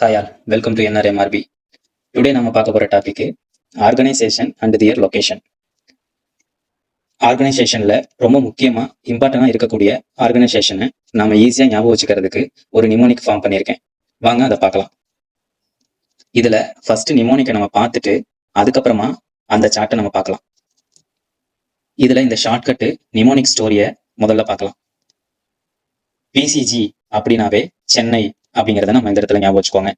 Hi all welcome to NRMRP today நம்ம பார்க்க போகிற topic organisation and their location ஆர்கனைசேஷனில் ரொம்ப முக்கியமாக இம்பார்ட்டண்டாக இருக்கக்கூடிய ஆர்கனைசேஷனை நம்ம ஈஸியாக ஞாபகம் வச்சுக்கிறதுக்கு ஒரு நிமோனிக் ஃபார்ம் பண்ணியிருக்கேன். வாங்க அதை பார்க்கலாம். இதில் ஃபர்ஸ்ட் நிமோனிக்கை நம்ம பார்த்துட்டு அதுக்கப்புறமா அந்த சார்ட்டை நம்ம பார்க்கலாம். இதில் இந்த ஷார்ட்கட்டு நிமோனிக் ஸ்டோரியை முதல்ல பார்க்கலாம். பிசிஜி அப்படின்னாவே சென்னை அப்படிங்கிறத நம்ம இந்த இடத்துல ஞாபகம் வச்சுக்கோங்க.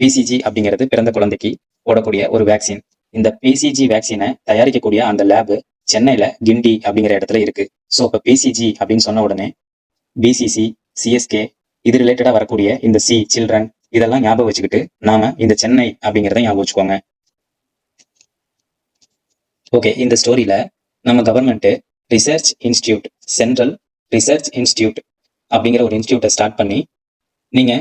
பிசிஜி அப்படிங்கிறது பிறந்த குழந்தைக்கு போடக்கூடிய ஒரு வேக்சின் இந்த பிசிஜி வேக்சினை தயாரிக்கக்கூடிய அந்த லேபு சென்னையில கிண்டி அப்படிங்கிற இடத்துல இருக்கு. ஸோ இப்போ பிசிஜி அப்படின்னு சொன்ன உடனே பிசிசி சிஎஸ்கே இது ரிலேட்டடாக வரக்கூடிய இந்த சி சில்ட்ரன் இதெல்லாம் ஞாபகம் வச்சுக்கிட்டு நாம இந்த சென்னை அப்படிங்கிறத ஞாபகம் வச்சுக்கோங்க. ஓகே இந்த ஸ்டோரியில நம்ம government research institute central research institute அப்படிங்கிற ஒரு இன்ஸ்டியூட்டை ஸ்டார்ட் பண்ணி நீங்க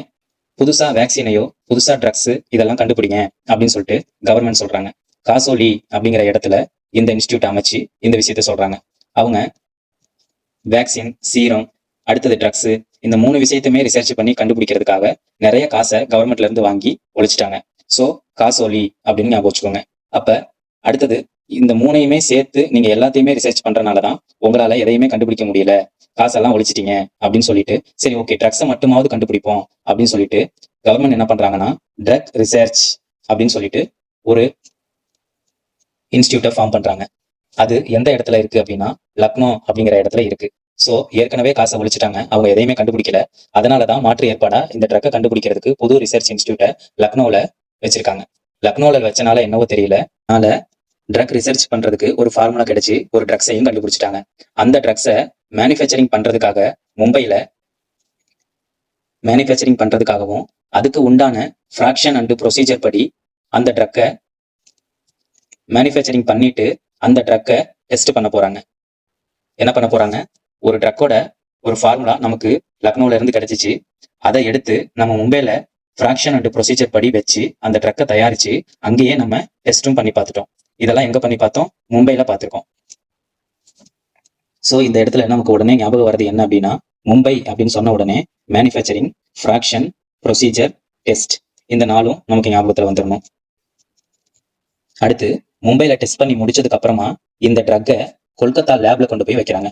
புதுசா வேக்சினையோ புதுசா ட்ரக்ஸ் இதெல்லாம் கண்டுபிடிங்க அப்படின்னு சொல்லிட்டு கவர்மெண்ட் சொல்றாங்க. காசோலி அப்படிங்கிற இடத்துல இந்த இன்ஸ்டியூட் அமைச்சு இந்த விஷயத்த சொல்றாங்க. அவங்க வேக்சின் சீரம் அடுத்தது ட்ரக்ஸ் இந்த மூணு விஷயத்தையுமே ரிசர்ச் பண்ணி கண்டுபிடிக்கிறதுக்காக நிறைய காசை கவர்மெண்ட்ல இருந்து வாங்கி ஒழிச்சிட்டாங்க. ஸோ காசோலி அப்படின்னு ஞாபகம் வச்சுக்கோங்க. அப்ப அடுத்தது இந்த மூணையுமே சேர்த்து நீங்க எல்லாத்தையுமே ரிசர்ச் பண்றதுனால தான் உங்களால எதையுமே கண்டுபிடிக்க முடியல. காசெல்லாம் ஒழிச்சிட்டீங்க அப்படின்னு சொல்லிட்டு சரி ஓகே ட்ரக்ஸை மட்டுமாவது கண்டுபிடிப்போம் அப்படின்னு சொல்லிட்டு கவர்மெண்ட் என்ன பண்றாங்கன்னா ட்ரக் ரிசர்ச் அப்படின்னு சொல்லிட்டு ஒரு இன்ஸ்டியூட்டை ஃபார்ம் பண்றாங்க. அது எந்த இடத்துல இருக்கு அப்படின்னா லக்னோ அப்படிங்கிற இடத்துல இருக்கு. ஸோ ஏற்கனவே காசை ஒழிச்சிட்டாங்க. அவங்க எதையுமே கண்டுபிடிக்கல. அதனால தான் மாற்று ஏற்பாடா இந்த ட்ரக்கை கண்டுபிடிக்கிறதுக்கு புது ரிசர்ச் இன்ஸ்டியூட்டை லக்னோவில் வச்சிருக்காங்க. லக்னோவில் வச்சனால என்னவோ தெரியல. அதனால ட்ரக் ரிசர்ச் பண்றதுக்கு ஒரு ஃபார்முலா கிடைச்சி ஒரு ட்ரக்ஸையும் கண்டுபிடிச்சிட்டாங்க. அந்த ட்ரக்ஸை மேனுஃபேக்சரிங் பண்றதுக்காக மும்பையில மேனுஃபேக்சரிங் பண்றதுக்காகவும் அதுக்கு உண்டான ஃப்ராக்ஷன் அண்ட் ப்ரொசீஜர் படி அந்த ட்ரக்கை மேனுஃபேக்சரிங் பண்ணிட்டு அந்த ட்ரக்கை டெஸ்ட் பண்ண போறாங்க. என்ன பண்ண போறாங்க? ஒரு ட்ரக்கோட ஒரு ஃபார்முலா நமக்கு லக்னோல இருந்து கிடைச்சிச்சு. அதை எடுத்து நம்ம மும்பையில ஃப்ராக்ஷன் அண்ட் ப்ரொசீஜர் படி வச்சு அந்த ட்ரக்கை தயாரிச்சு அங்கேயே நம்ம டெஸ்ட்டும் பண்ணி பார்த்துட்டோம். இதெல்லாம் எங்க பண்ணி பார்த்தோம்? மும்பைல பார்த்திருக்கோம். ஸோ இந்த இடத்துல நமக்கு உடனே ஞாபகம் வர்றது என்ன அப்படின்னா மும்பை அப்படின்னு சொன்ன உடனே மேனுஃபேக்சரிங் ஃப்ராக்ஷன் ப்ரொசீஜர் டெஸ்ட் இந்த நாளும் நமக்கு ஞாபகத்தில் வந்துடணும் அடுத்து மும்பையில டெஸ்ட் பண்ணி முடிச்சதுக்கு அப்புறமா இந்த ட்ரக்கை கொல்கத்தா லேப்ல கொண்டு போய் வைக்கிறாங்க.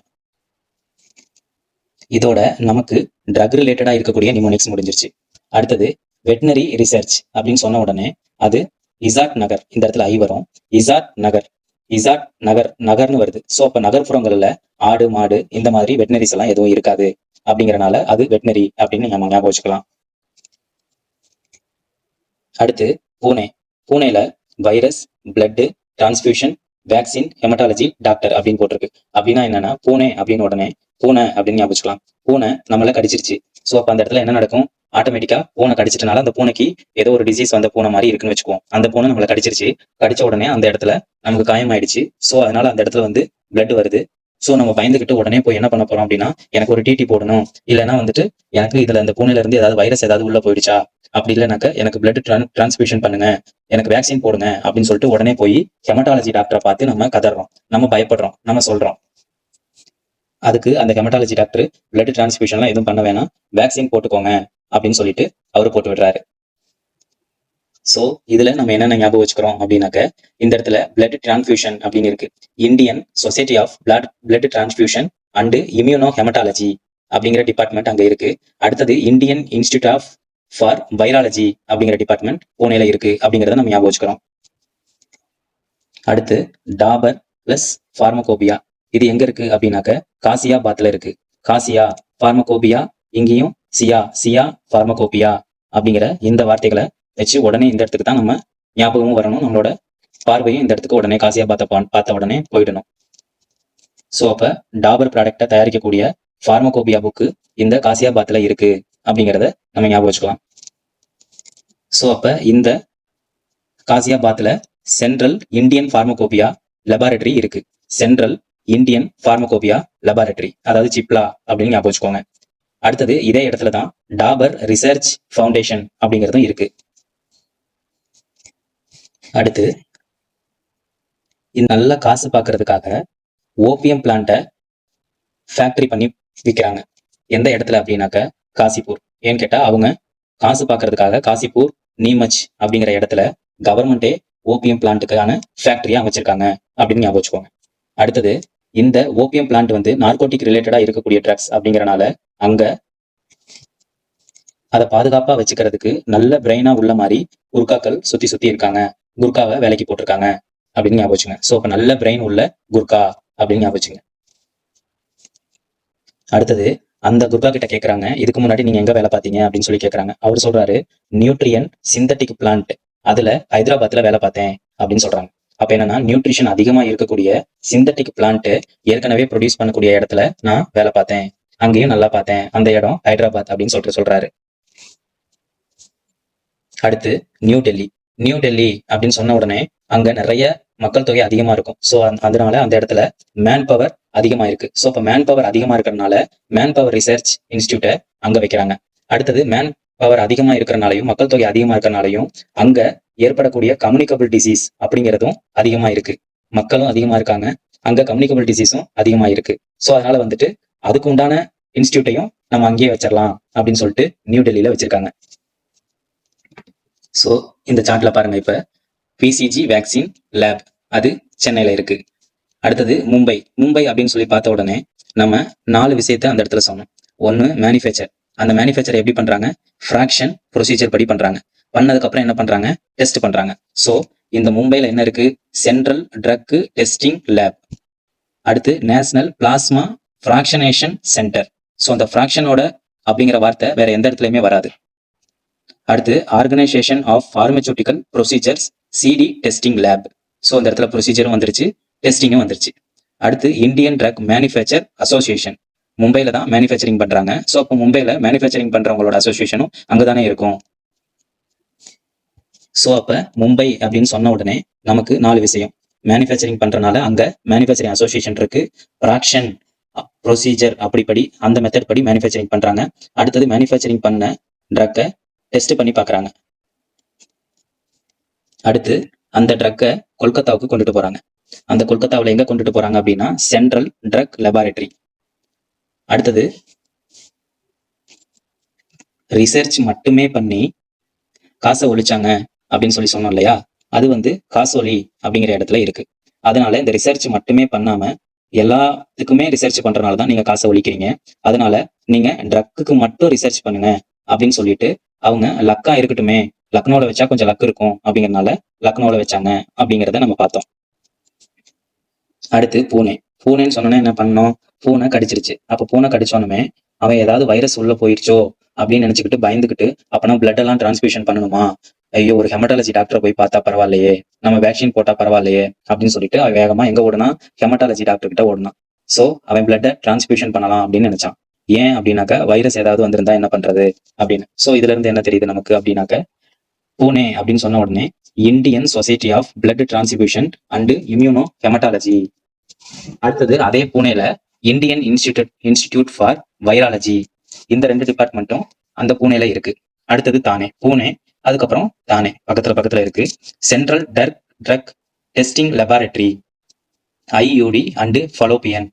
இதோட நமக்கு ட்ரக் ரிலேட்டடா இருக்கக்கூடிய நிமோனிக்ஸ் முடிஞ்சிருச்சு. அடுத்தது வெட்டினரி ரிசர்ச் அப்படின்னு சொன்ன உடனே அது இசாட் நகர் இந்த இடத்துல ஐ வரும். இசாட் நகர் இசாட் நகர் நகர்னு வருது. ஸோ அப்போ நகர்ப்புறங்கள்ல ஆடு மாடு இந்த மாதிரி வெட்டினரிஸ் எல்லாம் எதுவும் இருக்காது. அப்படிங்கிறனால அது வெட்டினரி அப்படின்னு நம்ம ஞாபகம் வச்சுக்கலாம். அடுத்து Pune. பூனேல virus blood transfusion vaccine haematology doctor அப்படின்னு போட்டிருக்கு. அப்படின்னா என்னன்னா பூனே அப்படின்னு உடனே பூனை அப்படின்னு ஞாபகம் வச்சுக்கலாம். பூனை நம்மள கடிச்சிருச்சு. ஸோ அப்போ அந்த இடத்துல என்ன நடக்கும்? ஆட்டோமேட்டிக்கா பூனை கடிச்சிட்டனால அந்த பூனைக்கு ஏதோ ஒரு டிசீஸ் வந்த பூனை மாதிரி இருக்குன்னு வச்சுக்குவோம். அந்த பூனை நம்மளை கடிச்சிருச்சு. கடிச்ச உடனே அந்த இடத்துல நமக்கு காயமாயிடுச்சு. ஸோ அதனால அந்த இடத்துல வந்து பிளட் வருது. ஸோ நம்ம பயந்துகிட்டு உடனே போய் என்ன பண்ண போறோம் அப்படின்னா எனக்கு ஒரு டிடி போடணும். இல்லைன்னா வந்துட்டு எனக்கு இதுல இந்த பூனையில இருந்து ஏதாவது வைரஸ் ஏதாவது உள்ள போயிடுச்சா? அப்படி இல்லைனாக்க எனக்கு பிளட் டிரான்ஸ்மிஷன் பண்ணுங்க. எனக்கு வேக்சின் போடுங்க அப்படின்னு சொல்லிட்டு உடனே போய் ஹெமட்டாலஜி டாக்டரை பார்த்து நம்ம கதறோம். நம்ம பயப்படுறோம். நம்ம சொல்றோம். அதுக்கு அந்த ஹெமட்டாலஜி டாக்டர் பிளட் டிரான்ஸ்மிஷன்லாம் எதுவும் பண்ண வேணாம். வேக்சின் போட்டுக்கோங்க. அப்படின்னு சொல்லிட்டு அவர் போட்டு விடுறாரு. சோ இதுல நம்ம என்னென்ன ஞாபகம் வச்சுக்கிறோம் அப்படின்னாக்க இந்த இடத்துல பிளட் டிரான்ஸ்ஃபியூஷன் அப்படின்னு இருக்கு. Indian society of blood blood transfusion and immunohaematology அப்படிங்கிற டிபார்ட்மெண்ட் அங்க இருக்கு. அடுத்தது Indian institute of for virology அப்படிங்கிற டிபார்ட்மெண்ட் பூனேல இருக்கு அப்படிங்கறத நம்ம ஞாபகம் வச்சுக்கிறோம். அடுத்து டாபர் பிளஸ் ஃபார்மகோபியா இது எங்க இருக்கு அப்படின்னாக்க காசியாபாத்ல இருக்கு. காசியா ஃபார்மகோபியா இங்கேயும் சியா சியா ஃபார்மகோபியா அப்படிங்கிற இந்த வார்த்தைகளை வச்சு உடனே இந்த இடத்துக்கு தான் நம்ம ஞாபகமும் வரணும். நம்மளோட பார்வையும் இந்த இடத்துக்கு உடனே காசியாபாத்தை பா- பார்த்த உடனே போயிடணும். ஸோ அப்ப டாபர் ப்ராடக்டை தயாரிக்கக்கூடிய ஃபார்மகோபியா புக்கு இந்த காசியாபாத்ல இருக்கு அப்படிங்கிறத நம்ம ஞாபகம் வச்சுக்கலாம். ஸோ அப்ப இந்த காசியாபாத்ல சென்ட்ரல் இந்தியன் ஃபார்மகோபியா லெபார்டரி இருக்கு. சென்ட்ரல் இந்தியன் ஃபார்மகோபியா லெபார்டரி அதாவது சிப்லா அப்படின்னு ஞாபகம் வச்சுக்கோங்க. அடுத்தது இதே இடத்துல தான் டாபர் ரிசர்ச் ஃபவுண்டேஷன் அப்படிங்கிறதும் இருக்கு. அடுத்து இது நல்ல காசு பார்க்கறதுக்காக ஓபியம் பிளான்ட்டை ஃபேக்டரி பண்ணி விற்கிறாங்க எந்த இடத்துல அப்படின்னாக்க காசிப்பூர். ஏன்னு கேட்டால் அவங்க காசு பார்க்கறதுக்காக காசிப்பூர் நீமச் அப்படிங்கிற இடத்துல கவர்மெண்ட்டே ஓபிஎம் பிளான்ட்டுக்கான ஃபேக்டரியா அமைச்சிருக்காங்க அப்படின்னு ஞாபகம் வச்சுக்கோங்க. அடுத்தது இந்த ஓபியம் பிளான்ட் வந்து நார்கோட்டிக் ரிலேட்டடா இருக்கக்கூடிய ட்ரக்ஸ் அப்படிங்கறனால அங்க அதை பாதுகாப்பா வச்சுக்கிறதுக்கு நல்ல பிரெயினா உள்ள மாதிரி குர்காக்கள் சுத்தி சுத்தி இருக்காங்க. குர்காவை வேலைக்கு போட்டிருக்காங்க அப்படின்னு ஞாபகம் வச்சுங்க. ஸோ அப்ப நல்ல பிரெயின் உள்ள குர்கா அப்படின்னு ஞாபகம் வச்சுங்க. அடுத்தது அந்த குர்கா கிட்ட கேட்கறாங்க இதுக்கு முன்னாடி நீங்க எங்க வேலை பார்த்தீங்க? அப்படின்னு சொல்லி கேட்கறாங்க அவர் சொல்றாரு நியூட்ரியன் சிந்தட்டிக் பிளான்ட் அதுல ஹைதராபாத்ல வேலை பார்த்தேன். அப்படின்னு சொல்றாங்க. அப்ப என்னன்னா நியூட்ரிஷன் அதிகமா இருக்கக்கூடிய சிந்தட்டிக் பிளான்ட் ஏற்கனவே ப்ரொடியூஸ் பண்ணக்கூடிய இடத்துல நான் வேலை பார்த்தேன். அங்கேயும் நல்லா பார்த்தேன். அந்த இடம் ஹைதராபாத் அப்படின்னு சொல்லிட்டு சொல்றாரு. அடுத்து நியூ டெல்லி நியூ டெல்லி அப்படின்னு சொன்ன உடனே அங்க நிறைய மக்கள் தொகை அதிகமா இருக்கும். ஸோ அதனால அந்த இடத்துல மேன் பவர் அதிகமா இருக்கு. ஸோ இப்போ மேன் பவர் அதிகமா இருக்கிறதுனால மேன் பவர் ரிசர்ச் இன்ஸ்டியூட்டை அங்க வைக்கிறாங்க. அடுத்தது மேன் பவர் அதிகமா இருக்கிறனாலையும் மக்கள் தொகை அதிகமா இருக்கிறனாலையும் அங்க ஏற்படக்கூடிய கம்யூனிகபிள் டிசீஸ் அப்படிங்கிறதும் அதிகமா இருக்கு. மக்களும் அதிகமா இருக்காங்க. அங்க கம்யூனிகபிள் டிசீஸும் அதிகமா இருக்கு. ஸோ அதனால வந்துட்டு அதுக்கு உண்டான இன்ஸ்டியூட்டையும் நம்ம அங்கேயே வச்சிடலாம் அப்படின்னு சொல்லிட்டு நியூ டெல்லியில வச்சிருக்காங்க. ஸோ இந்த சார்ட்ல பாருங்க இப்ப. பிசிஜி வேக்சின் லேப் அது சென்னையில இருக்கு. அடுத்தது மும்பை. மும்பை அப்படின்னு சொல்லி பார்த்த உடனே நம்ம நாலு விஷயத்த அந்த இடத்துல சொன்னோம். ஒன்று மேனுஃபேக்சர் அந்த மேனுஃபேக்சர் எப்படி பண்றாங்க? ஃப்ராக்ஷன் ப்ரொசீஜர் படி பண்றாங்க. பண்ணதுக்கப்புறம் என்ன பண்றாங்க? டெஸ்ட் பண்றாங்க. ஸோ இந்த மும்பையில் என்ன இருக்கு? சென்ட்ரல் ட்ரக் டெஸ்டிங் லேப் அடுத்து national plasma fractionation centre so அந்த ஃப்ராக்ஷனோட அப்படிங்கிற வார்த்தை வேற எந்த இடத்துலையுமே வராது. அடுத்து organisation of pharmaceutical procedures CD testing lab so அந்த இடத்துல ப்ரொசீஜரும் வந்துருச்சு டெஸ்டிங்கும் வந்துருச்சு. அடுத்து இந்தியன் ட்ரக் மேனுஃபேக்சர் அசோசியேஷன் மும்பையில தான் மேனுஃபேக்சரிங் பண்றாங்க. ஸோ அப்போ மும்பையில மேனுஃபேக்சரிங் பண்றவங்களோட அசோசியேஷனும் அங்கதானே இருக்கும். ஸோ அப்ப மும்பை அப்படின்னு சொன்ன உடனே நமக்கு நாலு விஷயம். மேனுஃபேக்சரிங் பண்றனால அங்க மேனுஃபேக்சரிங் அசோசியேஷன் இருக்கு. ப்ராக்ஷன் ப்ரொசீஜர் அப்படிப்படி அந்த மெத்தட் படி மேனுஃபேக்சரிங் பண்றாங்க. அடுத்தது மேனுஃபேக்சரிங் பண்ண ட்ரக்கை டெஸ்ட் பண்ணி பாக்குறாங்க. அடுத்து அந்த ட்ரக்கை கொல்கத்தாவுக்கு கொண்டுட்டு போறாங்க. அந்த கொல்கத்தாவில் எங்க கொண்டுட்டு போறாங்க அப்படின்னா சென்ட்ரல் ட்ரக் லெபார்டரி அடுத்தது ரிசர்ச் மட்டுமே பண்ணி காசை ஒழிச்சாங்க அப்படின்னு சொல்லி சொன்னோம் இல்லையா? அது வந்து காசோலி அப்படிங்கிற இடத்துல இருக்கு. அதனால இந்த ரிசர்ச் மட்டுமே பண்ணாம எல்லாத்துக்குமே ரிசர்ச் பண்றதுனால தான் நீங்க காசை ஒழிக்கிறீங்க. அதனால நீங்க ட்ரக்குக்கு மட்டும் ரிசர்ச் பண்ணுங்க அப்படின்னு சொல்லிட்டு அவங்க லக்கா இருக்கட்டுமே. லக்னோல வச்சா கொஞ்சம் லக் இருக்கும் அப்படிங்கறதுனால லக்னோல வச்சாங்க அப்படிங்கிறத நம்ம பார்த்தோம். அடுத்து பூனே. பூனேன்னு சொன்னோன்னே என்ன பண்ணோம்? பூனை கடிச்சிருச்சு. அப்ப பூனை கடிச்சோன்னுமே அவன் ஏதாவது வைரஸ் உள்ள போயிடுச்சோ அப்படின்னு நினைச்சுக்கிட்டு பயந்துக்கிட்டு அப்பனா பிளட் எல்லாம் டிரான்ஸ்மிஷன் பண்ணணுமா? ஐயோ ஒரு ஹெமட்டாலஜி டாக்டரை போய் பார்த்தா பரவாயில்லையே. நம்ம வேக்சின் போட்டா பரவாயில்லையே அப்படின்னு சொல்லிட்டு அவன் வேகமா எங்க ஓடுனா ஹெமட்டாலஜி டாக்டர் கிட்ட ஓடுனான். சோ அவன் பிளட்டை டிரான்ஸ்மிஷன் பண்ணலாம் அப்படின்னு நினைச்சான். ஏன் அப்படின்னாக்கா வைரஸ் ஏதாவது வந்திருந்தா என்ன பண்றது அப்படின்னு. சோ இதுல இருந்து என்ன தெரியுது நமக்கு அப்படின்னாக்க பூனே அப்படின்னு சொன்ன உடனே Indian society of blood transfusion and immunohaematology அடுத்தது அதே பூனேல Indian institute institute for virology இந்த ரெண்டு டிபார்ட்மெண்ட்டும் அந்த பூனேல இருக்கு. அடுத்தது தானே. பூனே அதுக்கப்புறம் தானே. பக்கத்துல பக்கத்துல இருக்கு. Central drug drug testing laboratory IUD and fallopian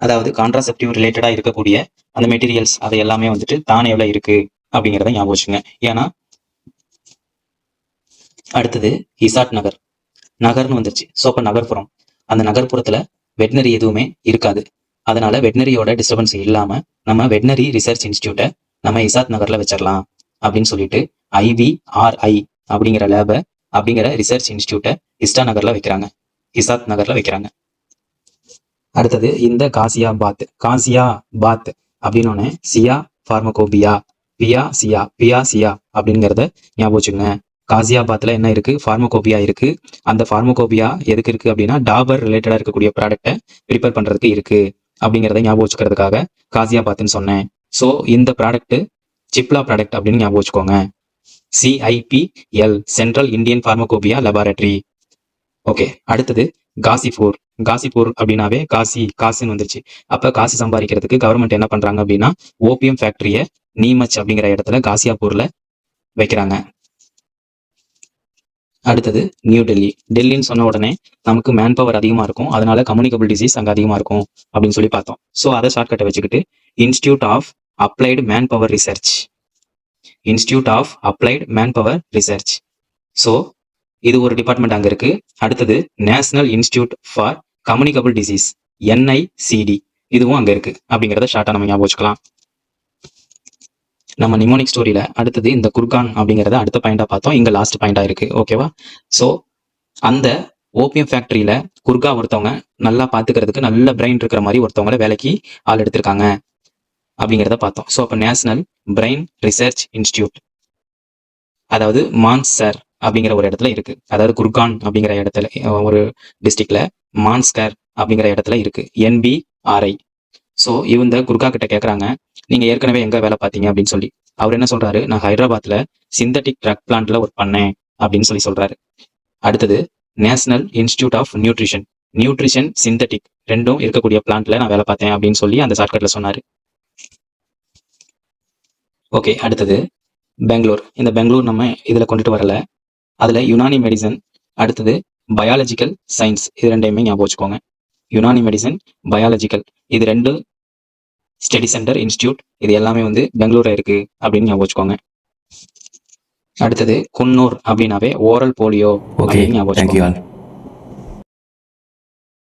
அதாவது கான்ட்ராசெப்டிவ் ரிலேட்டடா இருக்கக்கூடிய அந்த மெட்டீரியல்ஸ் அது எல்லாமே வந்துட்டு தானேவில் இருக்கு அப்படிங்கிறத ஞாபகம் வச்சுங்க ஏன்னா அடுத்தது இசாட் நகர். நகர்னு வந்துருச்சு. ஸோ அப்போ நகர்ப்புறம் அந்த நகர்ப்புறத்துல வெட்னரி எதுவுமே இருக்காது. அதனால வெட்னரியோட டிஸ்டர்பன்ஸ் இல்லாம நம்ம வெட்னரி ரிசர்ச் இன்ஸ்டியூட்டை நம்ம இசாத் நகர்ல வச்சிடலாம் அப்படின்னு சொல்லிட்டு ஐவிஆர்ஐ அப்படிங்கிற லேப அப்படிங்கிற ரிசர்ச் இன்ஸ்டியூட்டை இஸ்டா நகர்ல வைக்கிறாங்க. இசாத் நகர்ல வைக்கிறாங்க. அடுத்தது இந்த காசியா பாத் காசியா பாத் அப்படின்னு சியா ஃபார்மகோபியா பியா சியா பியா சியா அப்படிங்கிறத ஞாபகம் வச்சுக்கோங்க. காசியாபாத்தில் என்ன இருக்கு? ஃபார்மகோபியா இருக்கு. அந்த ஃபார்மகோபியா எதுக்கு இருக்கு அப்படின்னா டாபர் ரிலேட்டடாக இருக்கக்கூடிய ப்ராடக்ட்டை ப்ரிப்பேர் பண்றதுக்கு இருக்கு. அப்படிங்கிறத ஞாபகம் வச்சுக்கிறதுக்காக காசியாபாத்துன்னு சொன்னேன். ஸோ இந்த ப்ராடக்ட் சிப்லா ப்ராடக்ட் அப்படின்னு ஞாபகம் வச்சுக்கோங்க. CIPL central Indian pharmacopoeia laboratory okay அடுத்தது காசிபூர் காசிபூர் அப்படின்னாவே காசி காசுன்னு வந்துருச்சு. அப்ப காசு சம்பாதிக்கிறதுக்கு கவர்மெண்ட் என்ன பண்றாங்க அப்படின்னா ஓபிஎம் ஃபேக்டரிய நீமச் அப்படிங்கிற இடத்துல காசியாபூரில் வைக்கிறாங்க. அடுத்தது நியூ டெல்லி டெல்லின்னு சொன்ன உடனே நமக்கு மேன் பவர் அதிகமாக இருக்கும். அதனால கம்யூனிகபிள் டிசீஸ் அங்கே அதிகமாக இருக்கும் அப்படின்னு சொல்லி பார்த்தோம். ஸோ அதை ஷார்ட்கட்டை வச்சுக்கிட்டு institute of applied manpower research institute of applied manpower research so இது ஒரு டிபார்ட்மெண்ட் அங்கே இருக்கு. அடுத்தது national institute for communicable disease NICD இதுவும் அங்கே இருக்கு. அப்படிங்கிறத ஷார்ட்டாக நம்ம ஞாபகம் வச்சுக்கலாம். நம்ம நிமோனிக் ஸ்டோரியில அடுத்தது இந்த குர்கான் அப்படிங்கிறத அடுத்த பாயிண்டா பார்த்தோம். இங்க லாஸ்ட் பாயிண்டா இருக்கு. ஓகேவா ஸோ அந்த ஓபியம் ஃபேக்டரியில குர்கா ஒருத்தவங்க நல்லா பாத்துக்கிறதுக்கு நல்ல பிரெயின் இருக்கிற மாதிரி ஒருத்தவங்கள வேலைக்கு ஆள் எடுத்திருக்காங்க அப்படிங்கிறத பார்த்தோம். ஸோ அப்போ நேஷனல் பிரெயின் ரிசர்ச் இன்ஸ்டியூட் அதாவது மான்சர் அப்படிங்கிற ஒரு இடத்துல இருக்கு. அதாவது குர்கான் அப்படிங்கிற இடத்துல ஒரு டிஸ்ட்ரிக்ட்ல மான்ஸ்கர் அப்படிங்கிற இடத்துல இருக்கு. என்பிஆர்ஐ ஸோ இவங்க குர்கா கிட்ட கேட்குறாங்க நீங்க ஏற்கனவே எங்க வேலை பார்த்தீங்க? அப்படின்னு சொல்லி. அவர் என்ன சொல்றாரு? நான் ஹைதராபாத்ல சிந்தட்டிக் ட்ரக் பிளான்ட்ல ஒர்க் பண்ணேன் அப்படின்னு சொல்லி சொல்றாரு. அடுத்தது national institute of nutrition. Nutrition synthetic ரெண்டும் இருக்கக்கூடிய பிளான்ட்ல நான் வேலை பார்த்தேன் அப்படின்னு சொல்லி அந்த ஷார்ட்கட்ல சொன்னாரு. ஓகே அடுத்தது பெங்களூர். இந்த பெங்களூர் நம்ம இதில் கொண்டுட்டு வரல. அதில் யுனானி மெடிசன் அடுத்தது பயாலஜிக்கல் சயின்ஸ் இது ரெண்டையுமே ஞாபகம் வச்சுக்கோங்க. யுனானி மெடிசன் பயாலஜிக்கல் இது ரெண்டு ஸ்டடி சென்டர் இன்ஸ்டியூட் இது எல்லாமே வந்து பெங்களூர்ல இருக்கு அப்படின்னு ஞாபகம் வச்சுக்கோங்க. அடுத்தது குன்னூர் அப்படின்னாவே ஓரல் போலியோ அப்படின்னு ஞாபகம் வச்சுக்கோங்க.